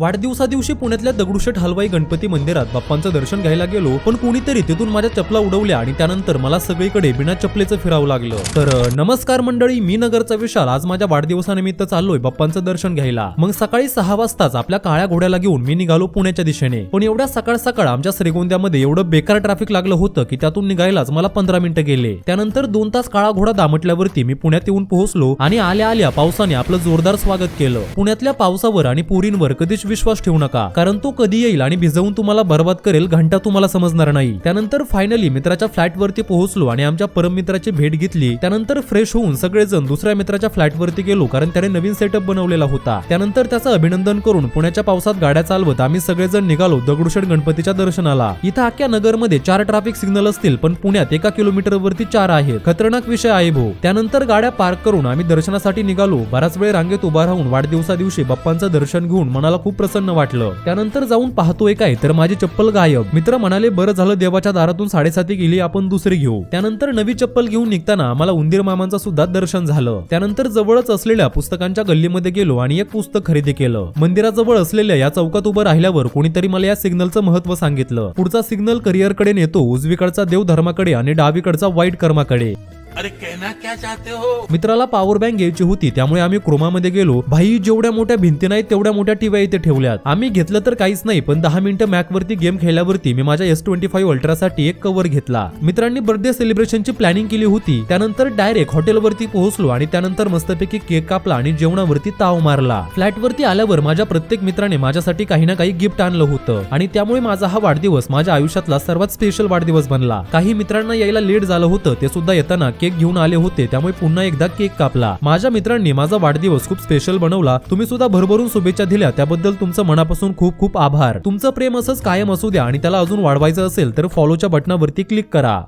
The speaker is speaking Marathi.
वाढदिवसा दिवशी पुण्यातल्या दगडूशेठ हलवाई गणपती मंदिरात बाप्पांचं दर्शन घ्यायला गेलो पण कुणीतरी तिथून माझ्या चपला उडवल्या आणि त्यानंतर मला सगळीकडे बिना चपलेचं फिरावं लागलं. तर नमस्कार मंडळी मी नगरचा विशाल. आज माझ्या वाढदिवसानिमित्त चाललोय बाप्पांचं दर्शन घ्यायला. मग सकाळी सहा वाजताच आपल्या काळ्या घोड्याला घेऊन मी निघालो पुण्याच्या दिशेने. पण एवढ्या सकाळ सकाळ आमच्या श्रीगोंद्यामध्ये एवढं बेकार ट्रॅफिक लागलं होतं की त्यातून निघायलाच मला पंधरा मिनिटं गेले. त्यानंतर दोन तास काळा घोडा दामटल्यावरती मी पुण्यात येऊन पोहोचलो आणि आल्या आल्या पावसाने आपलं जोरदार स्वागत केलं. पुण्यातल्या पावसावर आणि पुरींवर कधीच विश्वास ठेवू नका कारण तो कधी येईल आणि भिजवून तुम्हाला बर्बाद करेल घंटा तुम्हाला समजणार नाही. त्यानंतर फायनली मित्राच्या फ्लॅट वरती पोहोचलो आणि आमच्या परम मित्राची भेट घेतली. त्यानंतर फ्रेश होऊन सगळेजण दुसऱ्या मित्राच्या फ्लॅट वरती गेलो कारण त्याने नवीन सेटअप बनवलेला होता. त्यानंतर त्याचं अभिनंदन करून पुण्याच्या पावसात गाड्या चालवत आम्ही सगळेजण निघालो दगडूशेठ गणपतीच्या दर्शनाला. इथं अख्ख्या नगरमध्ये चार ट्रॅफिक सिग्नल असतील पण पुण्यात एका किलोमीटर वरती चार आहेत खतरनाक विषय आहे भाऊ त्यानंतर गाड्या पार्क करून आम्ही दर्शनासाठी निघालो. बराच वेळ रांगेत उभा राहून वाढदिवसा दिवशी बाप्पांचं दर्शन घेऊन मनाला खूप प्रसन्न वाटलं. त्यानंतर जाऊन पाहतोय काय? तर माझी चप्पल गायब. मित्र म्हणाले बरं झालं देवाच्या दारातून साडेसाती गेली आपण दुसरी घेऊ. त्यानंतर नवी चप्पल घेऊन निघताना मला उंदीर मामांचा सुद्धा दर्शन झालं. त्यानंतर जवळच असलेल्या पुस्तकांच्या गल्लीमध्ये गेलो आणि एक पुस्तक खरेदी केलं. मंदिराजवळ असलेल्या या चौकात उभं राहिल्यावर कोणीतरी मला या सिग्नलचं महत्त्व सांगितलं. पुढचा सिग्नल करिअरकडे नेतो उजवीकडचा देव धर्माकडे आणि डावीकडचा वाईट कर्माकडे अरे कहना क्या चाहते हो? मित्राला पॉवर बँक घ्यायची होती त्यामुळे आम्ही क्रोमामध्ये गेलो. भाई जेवढ्या मोठ्या भिंती नाहीत तेवढ्या मोठ्या टीव्या इथे ठेवल्यात. आम्ही घेतलं तर काहीच नाही पण दहा मिनिटं मॅक वरती गेम खेळल्यावरती मी माझ्या एस ट्वेंटी फाईव्ह अल्ट्रासाठी एक कव्हर घेतला. मित्रांनी बर्थडे सेलिब्रेशनची प्लॅनिंग केली होती. त्यानंतर डायरेक्ट हॉटेलवरती पोहोचलो आणि त्यानंतर मस्तपैकी केक कापला आणि जेवणावरती ताव मारला. फ्लॅटवरती आल्यावर माझ्या प्रत्येक मित्राने माझ्यासाठी काही ना काही गिफ्ट आणलं होतं. आणि त्यामुळे माझा हा वाढदिवस माझ्या आयुष्यातला सर्वात स्पेशल वाढदिवस बनला. काही मित्रांना यायला लेट झालं होतं ते सुद्धा येताना केक घेऊन आले होते त्यामुळे पुन्हा एकदा केक कापला. माझ्या मित्रांनी माझा वाढदिवस खूप स्पेशल बनवला. तुम्ही सुद्धा भरभरून शुभेच्छा दिल्या. त्याबद्दल तुमचं मनापासून खूप खूप आभार. तुमचं प्रेम असंच कायम असू द्या आणि त्याला अजून वाढवायचं असेल तर फॉलोच्या बटनावरती क्लिक करा.